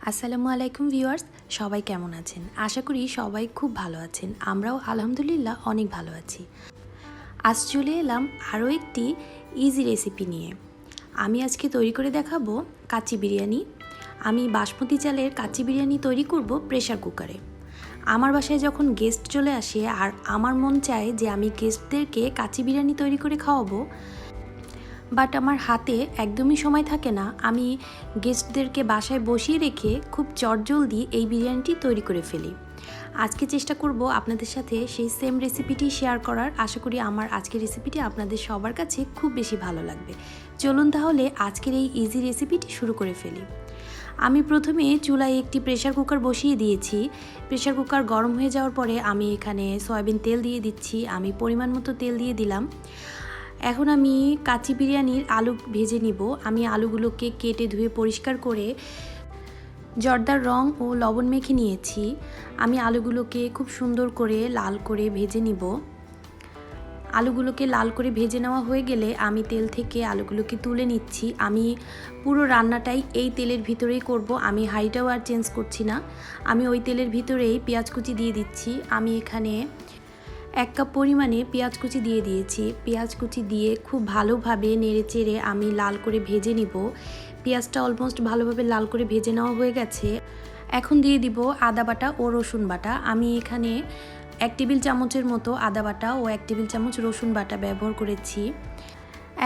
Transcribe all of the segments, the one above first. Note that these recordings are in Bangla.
আসসালামু আলাইকুম ভিউয়ার্স, সবাই কেমন আছেন? আশা করি সবাই খুব ভালো আছেন, আমরাও আলহামদুলিল্লাহ অনেক ভালো আছি। আজ চলে এলাম আরও একটি ইজি রেসিপি নিয়ে। আমি আজকে তৈরি করে দেখাবো কাচ্চি বিরিয়ানি। আমি বাসমতি চালের কাচ্চি বিরিয়ানি তৈরি করব প্রেশার কুকারে আমার বাসায় যখন গেস্ট চলে আসে আর আমার মন চায় যে আমি গেস্টদেরকে কাচ্চি বিরিয়ানি তৈরি করে খাওয়াবো বাট আমার হাতে একদমই সময় থাকে না। আমি গেস্টদেরকে বাসায় বসিয়ে রেখে খুব চটজলদি এই বিরিয়ানিটি তৈরি করে ফেলি। আজকে চেষ্টা করব আপনাদের সাথে সেই সেম রেসিপিটি শেয়ার করার। আশা করি আমার আজকের রেসিপিটি আপনাদের সবার কাছে খুব বেশি ভালো লাগবে। চলুন তাহলে আজকের এই ইজি রেসিপিটি শুরু করে ফেলি। আমি প্রথমে চুলায় একটি প্রেশার কুকার বসিয়ে দিয়েছি। প্রেশার কুকার গরম হয়ে যাওয়ার পরে আমি এখানে সয়াবিন তেল দিয়ে দিচ্ছি। আমি পরিমাণ মতো তেল দিয়ে দিলাম। এখন আমি কাচি বিরিয়ানির আলু ভেজে নিব। আমি আলুগুলোকে কেটে ধুয়ে পরিষ্কার করে জর্দার রং ও লবণ মেখে নিয়েছি। আমি আলুগুলোকে খুব সুন্দর করে লাল করে ভেজে নিব। আলুগুলোকে লাল করে ভেজে নেওয়া হয়ে গেলে আমি তেল থেকে আলুগুলোকে তুলে নিচ্ছি। আমি পুরো রান্নাটাই এই তেলের ভিতরেই করব। আমি হাইটাও আর চেঞ্জ করছি না। আমি ওই তেলের ভিতরেই পেঁয়াজ কুচি দিয়ে দিচ্ছি। আমি এখানে এক কাপ পরিমাণে পেঁয়াজ কুচি দিয়ে দিয়েছি। পেঁয়াজ কুচি দিয়ে খুব ভালোভাবে নেড়ে চেড়ে আমি লাল করে ভেজে নিব। পেঁয়াজটা অলমোস্ট ভালোভাবে লাল করে ভেজে নেওয়া হয়ে গেছে। এখন দিয়ে দিব আদা বাটা ও রসুন বাটা। আমি এখানে এক টেবিল চামচের মতো আদা বাটা ও এক টেবিল চামচ রসুন বাটা ব্যবহার করেছি।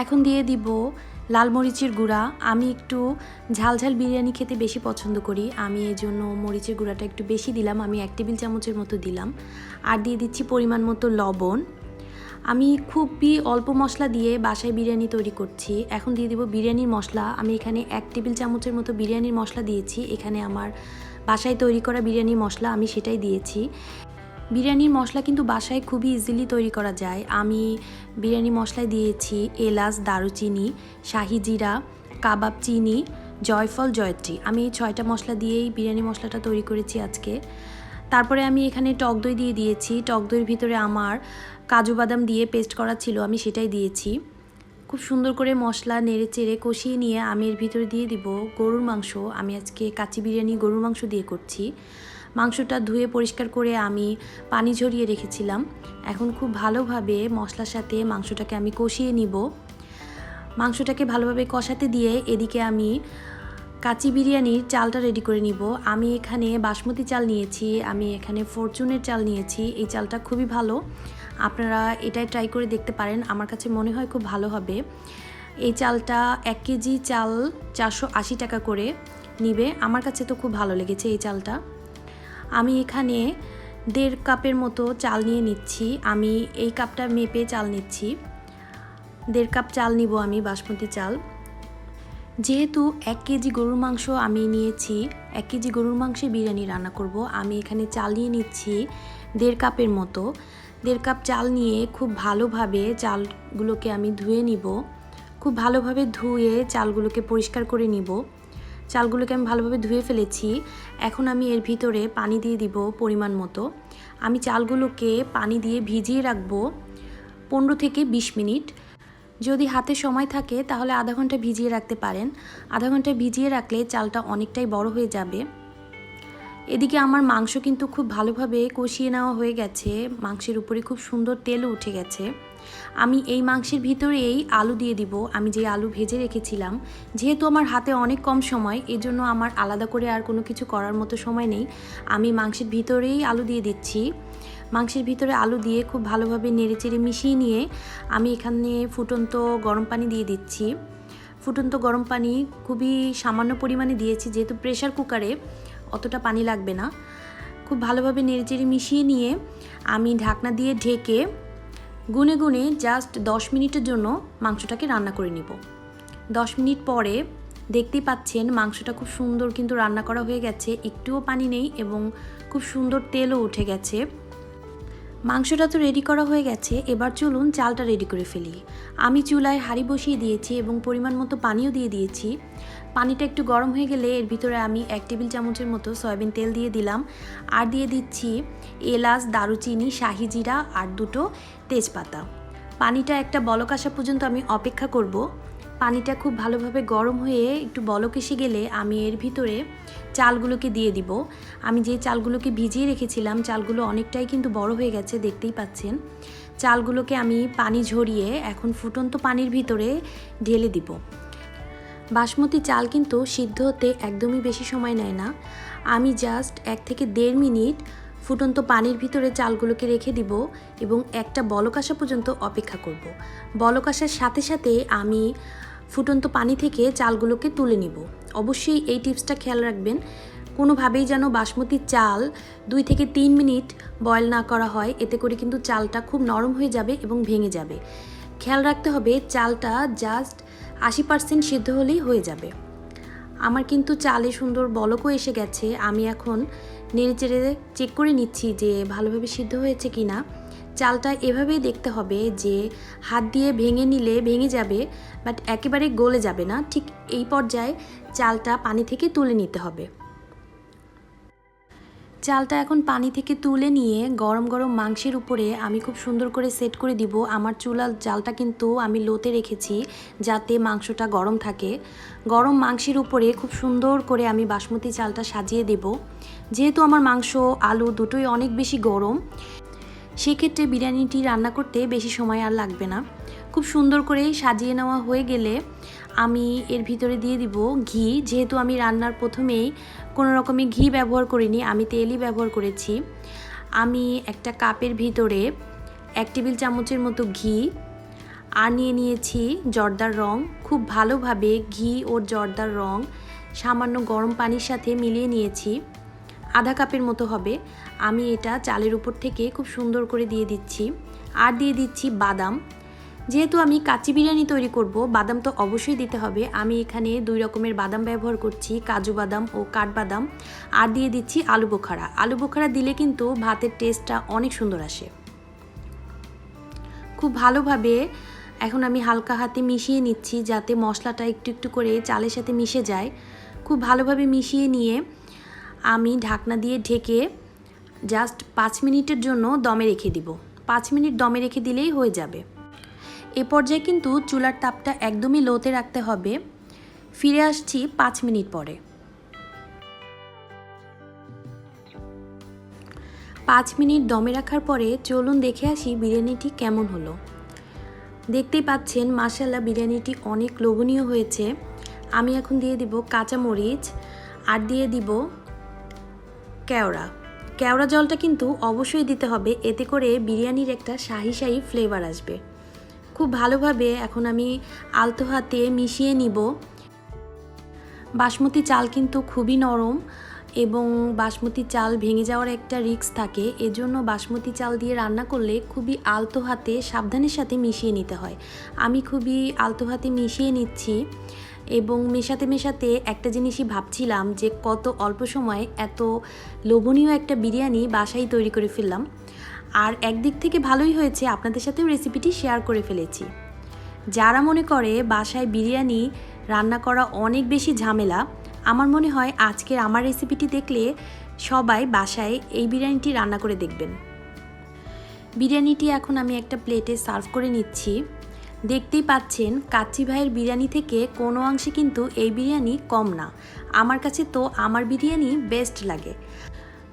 এখন দিয়ে দিব লাল মরিচের গুঁড়া। আমি একটু ঝাল ঝাল বিরিয়ানি খেতে বেশি পছন্দ করি। আমি এই জন্য মরিচের গুঁড়াটা একটু বেশি দিলাম। আমি এক টেবিল চামচের মতো দিলাম। আর দিয়ে দিচ্ছি পরিমাণ মতো লবণ। আমি খুবই অল্প মশলা দিয়ে বাসায় বিরিয়ানি তৈরি করছি। এখন দিয়ে দিব বিরিয়ানির মশলা। আমি এখানে এক টেবিল চামচের মতো বিরিয়ানির মশলা দিয়েছি। এখানে আমার বাসায় তৈরি করা বিরিয়ানির মশলা আমি সেটাই দিয়েছি। বিরিয়ানির মশলা কিন্তু বাসায় খুবই ইজিলি তৈরি করা যায়। আমি বিরিয়ানি মশলায় দিয়েছি এলাচ, দারুচিনি, শাহি জিরা, কাবাব চিনি, জয়ফল, জয়ত্রী। আমি এই ছয়টা মশলা দিয়েই বিরিয়ানি মশলাটা তৈরি করেছি আজকে। তারপরে আমি এখানে টক দই দিয়ে দিয়েছি। টক দইয়ের ভিতরে আমার কাজু বাদাম দিয়ে পেস্ট করা ছিল, আমি সেটাই দিয়েছি। খুব সুন্দর করে মশলা নেড়ে চেড়ে কষিয়ে নিয়ে আমি এর ভিতরে দিয়ে দিব গরুর মাংস। আমি আজকে কাচি বিরিয়ানি গরুর মাংস দিয়ে করছি। মাংসটা ধুয়ে পরিষ্কার করে আমি পানি ঝরিয়ে রেখেছিলাম। এখন খুব ভালোভাবে মশলার সাথে মাংসটাকে আমি কষিয়ে নিব। মাংসটাকে ভালোভাবে কষাতে দিয়ে এদিকে আমি কাচি বিরিয়ানির চালটা রেডি করে নিব। আমি এখানে বাসমতি চাল নিয়েছি, আমি এখানে ফরচুনের চাল নিয়েছি, এই চালটা খুবই ভালো। আপনারা এটাই ট্রাই করে দেখতে পারেন, আমার কাছে মনে হয় খুব ভালো হবে। এই চালটা এক কেজি চাল চারশো আশি টাকা করে নিবে, আমার কাছে তো খুব ভালো লেগেছে এই চালটা। আমি এখানে দেড় কাপের মতো চাল নিয়ে নিচ্ছি। আমি এই কাপটা মেপে চাল নিচ্ছি। দেড় কাপ চাল নিব আমি, বাসমতি চাল। যেহেতু এক কেজি গরুর মাংস আমি নিয়েছি, এক কেজি গরুর মাংসে বিরিয়ানি রান্না করব। আমি এখানে চাল নিয়ে নিচ্ছি দেড় কাপের মতো। দেড় কাপ চাল নিয়ে খুব ভালোভাবে চালগুলোকে আমি ধুয়ে নিব। খুব ভালোভাবে ধুয়ে চালগুলোকে পরিষ্কার করে নিব। চালগুলোকে আমি ভালোভাবে ধুয়ে ফেলেছি। এখন আমি এর ভিতরে পানি দিয়ে দিব পরিমাণ মতো। আমি চালগুলোকে পানি দিয়ে ভিজিয়ে রাখব পনেরো থেকে বিশ মিনিট। যদি হাতে সময় থাকে তাহলে আধা ঘণ্টা ভিজিয়ে রাখতে পারেন। আধা ঘণ্টা ভিজিয়ে রাখলে চালটা অনেকটাই বড় হয়ে যাবে। এদিকে আমার মাংস কিন্তু খুব ভালোভাবে কষিয়ে নেওয়া হয়ে গেছে। মাংসের উপরে খুব সুন্দর তেলও উঠে গেছে। আমি এই মাংসের ভিতরেই আলু দিয়ে দিব। আমি যে আলু ভেজে রেখেছিলাম, যেহেতু আমার হাতে অনেক কম সময়, এজন্য আমার আলাদা করে আর কোনো কিছু করার মতো সময় নেই। আমি মাংসের ভিতরেই আলু দিয়ে দিচ্ছি। মাংসের ভিতরে আলু দিয়ে খুব ভালোভাবে নেড়ে চেড়ে মিশিয়ে নিয়ে আমি এখানে ফুটন্ত গরম পানি দিয়ে দিচ্ছি। ফুটন্ত গরম পানি খুবই সামান্য পরিমাণে দিয়েছি, যেহেতু প্রেশার কুকারে অতটা পানি লাগবে না। খুব ভালোভাবে নেড়ে চেড়ে মিশিয়ে নিয়ে আমি ঢাকনা দিয়ে ঢেকে গুনে গুনে জাস্ট দশ মিনিটের জন্য মাংসটাকে রান্না করে নিব। দশ মিনিট পরে দেখতে পাচ্ছেন মাংসটা খুব সুন্দর কিন্তু রান্না করা হয়ে গেছে, একটুও পানি নেই এবং খুব সুন্দর তেলও উঠে গেছে। মাংসটা তো রেডি করা হয়ে গেছে, এবার চলুন চালটা রেডি করে ফেলি। আমি চুলায় হাঁড়ি বসিয়ে দিয়েছি এবং পরিমাণ মতো পানিও দিয়ে দিয়েছি। পানিটা একটু গরম হয়ে গেলে এর ভিতরে আমি এক টেবিল চামচের মতো সয়াবিন তেল দিয়ে দিলাম। আর দিয়ে দিচ্ছি এলাচ, দারুচিনি, শাহি জিরা আর দুটো তেজপাতা। পানিটা একটা বলক আসা পর্যন্ত আমি অপেক্ষা করব। পানিটা খুব ভালোভাবে গরম হয়ে একটু বলক এসে গেলে আমি এর ভিতরে চালগুলোকে দিয়ে দিব। আমি যে চালগুলোকে ভিজিয়ে রেখেছিলাম, চালগুলো অনেকটাই কিন্তু বড় হয়ে গেছে, দেখতেই পাচ্ছেন। চালগুলোকে আমি পানি ঝরিয়ে এখন ফুটন্ত পানির ভিতরে ঢেলে দিব। বাসমতি চাল কিন্তু সিদ্ধ হতে একদমই বেশি সময় নেয় না। আমি জাস্ট এক থেকে দেড় মিনিট ফুটন্ত পানির ভিতরে চালগুলোকে রেখে দিব এবং একটা বলক আসা পর্যন্ত অপেক্ষা করব। বলক আসার সাথে সাথে আমি ফুটন্ত পানি থেকে চালগুলোকে তুলে নিব। অবশ্যই এই টিপসটা খেয়াল রাখবেন। কোনোভাবেই যেন বাসমতি চাল দুই থেকে তিন মিনিট বয়ল না করা হয়, এতে করে কিন্তু চালটা খুব নরম হয়ে যাবে এবং ভেঙে যাবে। খেয়াল রাখতে হবে চালটা জাস্ট আশি পার্সেন্ট সিদ্ধ হলেই হয়ে যাবে। আমার কিন্তু চালে সুন্দর বলকও এসে গেছে। আমি এখন নেড়ে চেড়ে চেক করে নিচ্ছি যে ভালোভাবে সিদ্ধ হয়েছে কি না চালটা এভাবেই দেখতে হবে যে হাত দিয়ে ভেঙে নিলে ভেঙে যাবে বাট একেবারে গলে যাবে না। ঠিক এই পর্যায়ে চালটা পানি থেকে তুলে নিতে হবে। চালটা এখন পানি থেকে তুলে নিয়ে গরম গরম মাংসের উপরে আমি খুব সুন্দর করে সেট করে দিব। আমার চুলার জালটা কিন্তু আমি লোতে রেখেছি যাতে মাংসটা গরম থাকে। গরম মাংসের উপরে খুব সুন্দর করে আমি বাসমতি চালটা সাজিয়ে দেব। যেহেতু আমার মাংস, আলু দুটোই অনেক বেশি গরম সেক্ষেত্রে বিরিয়ানিটি রান্না করতে বেশি সময় আর লাগবে না। খুব সুন্দর করে সাজিয়ে নেওয়া হয়ে গেলে আমি এর ভিতরে দিয়ে দিব ঘি। যেহেতু আমি রান্নার প্রথমেই কোনো রকমের ঘি ব্যবহার করিনি, আমি তেলই ব্যবহার করেছি। আমি একটা কাপের ভিতরে এক টেবিল চামচের মতো ঘি আর নিয়ে নিয়েছি জর্দার রং। খুব ভালোভাবে ঘি ও জর্দার রং সামান্য গরম পানির সাথে মিলিয়ে নিয়েছি। আধা কাপের মতো হবে। আমি এটা চালের উপর থেকে খুব সুন্দর করে দিয়ে দিচ্ছি। আর দিয়ে দিচ্ছি বাদাম। যেহেতু আমি কাচি বিরিয়ানি তৈরি করব, বাদাম তো অবশ্যই দিতে হবে। আমি এখানে দুই রকমের বাদাম ব্যবহার করছি, কাজু বাদাম ও কাঠবাদাম আর দিয়ে দিচ্ছি আলু বোখারা। আলু বোখারা দিলে কিন্তু ভাতের টেস্টটা অনেক সুন্দর আসে। খুব ভালোভাবে এখন আমি হালকা হাতে মিশিয়ে নিচ্ছি যাতে মশলাটা একটু একটু করে চালের সাথে মিশে যায়। খুব ভালোভাবে মিশিয়ে নিয়ে আমি ঢাকনা দিয়ে ঢেকে জাস্ট পাঁচ মিনিটের জন্য দমে রেখে দিব। পাঁচ মিনিট দমে রেখে দিলেই হয়ে যাবে। এ পর্যায়ে কিন্তু চুলার তাপটা একদমই লোতে রাখতে হবে। ফিরে আসছি পাঁচ মিনিট পরে। পাঁচ মিনিট দমে রাখার পরে চলুন দেখে আসি বিরিয়ানিটি কেমন হলো। দেখতেই পাচ্ছেন মাসাল্লা বিরিয়ানিটি অনেক লোভনীয় হয়েছে। আমি এখন দিয়ে দিব কাঁচামরিচ আর দিয়ে দিব কেওড়া। কেওড়া জলটা কিন্তু অবশ্যই দিতে হবে, এতে করে বিরিয়ানির একটা শাহি শাহি ফ্লেভার আসবে। খুব ভালোভাবে এখন আমি আলতো হাতে মিশিয়ে নিব। বাসমতি চাল কিন্তু খুবই নরম এবং বাসমতি চাল ভেঙে যাওয়ার একটা রিস্ক থাকে। এজন্য বাসমতি চাল দিয়ে রান্না করলে খুবই আলতো হাতে সাবধানের সাথে মিশিয়ে নিতে হয়। আমি খুবই আলতো হাতে মিশিয়ে নিচ্ছি। এবং মেশাতে মেশাতে একটা জিনিসই ভাবছিলাম যে কত অল্প সময় এত লোভনীয় একটা বিরিয়ানি বাসায় তৈরি করে ফেললাম। আর একদিক থেকে ভালোই হয়েছে, আপনাদের সাথেও রেসিপিটি শেয়ার করে ফেলেছি। যারা মনে করে বাসায় বিরিয়ানি রান্না করা অনেক বেশি ঝামেলা, আমার মনে হয় আজকের আমার রেসিপিটি দেখলে সবাই বাসায় এই বিরিয়ানিটি রান্না করে দেখবেন। বিরিয়ানিটি এখন আমি একটা প্লেটে সার্ভ করে নিচ্ছি। দেখতেই পাচ্ছেন কাচ্চি ভাইয়ের বিরিয়ানি থেকে কোনো অংশে কিন্তু এই বিরিয়ানি কম না। আমার কাছে তো আমার বিরিয়ানি বেস্ট লাগে।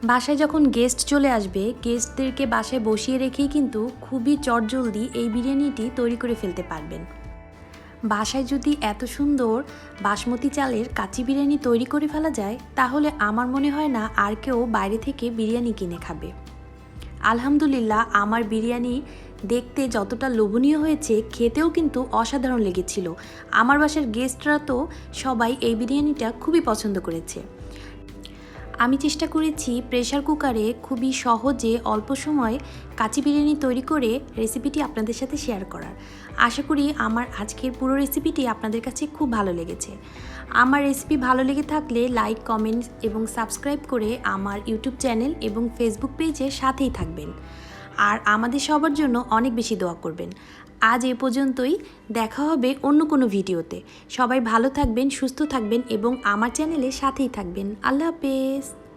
বাসায় যখন গেস্ট চলে আসবে গেস্টদেরকে বাসায় বসিয়ে রেখেই কিন্তু খুবই চটজলদি এই বিরিয়ানিটি তৈরি করে ফেলতে পারবেন। বাসায় যদি এত সুন্দর বাসমতি চালের কাচি বিরিয়ানি তৈরি করে ফেলা যায়, তাহলে আমার মনে হয় না আর কেউ বাইরে থেকে বিরিয়ানি কিনে খাবে। আলহামদুলিল্লাহ, আমার বিরিয়ানি দেখতে যতটা লোভনীয় হয়েছে, খেতেও কিন্তু অসাধারণ লেগেছিল। আমার বাসার গেস্টরা তো সবাই এই বিরিয়ানিটা খুবই পছন্দ করেছে। আমি চেষ্টা করেছি প্রেশার কুকারে খুবই সহজে অল্প সময় কাচি বিরিয়ানি তৈরি করে রেসিপিটি আপনাদের সাথে শেয়ার করার। আশা করি আমার আজকের পুরো রেসিপিটি আপনাদের কাছে খুব ভালো লেগেছে। আমার রেসিপি ভালো লেগে থাকলে লাইক কমেন্টস এবং সাবস্ক্রাইব করে আমার ইউটিউব চ্যানেল এবং ফেসবুক পেজে সাথেই থাকবেন। আর আমাদের সবার জন্য অনেক বেশি দোয়া করবেন। আজ এ পর্যন্তই, দেখা হবে অন্য কোনো ভিডিওতে। সবাই ভালো থাকবেন, সুস্থ থাকবেন এবং আমার চ্যানেলে সাথেই থাকবেন। আল্লাহ হাফেজ।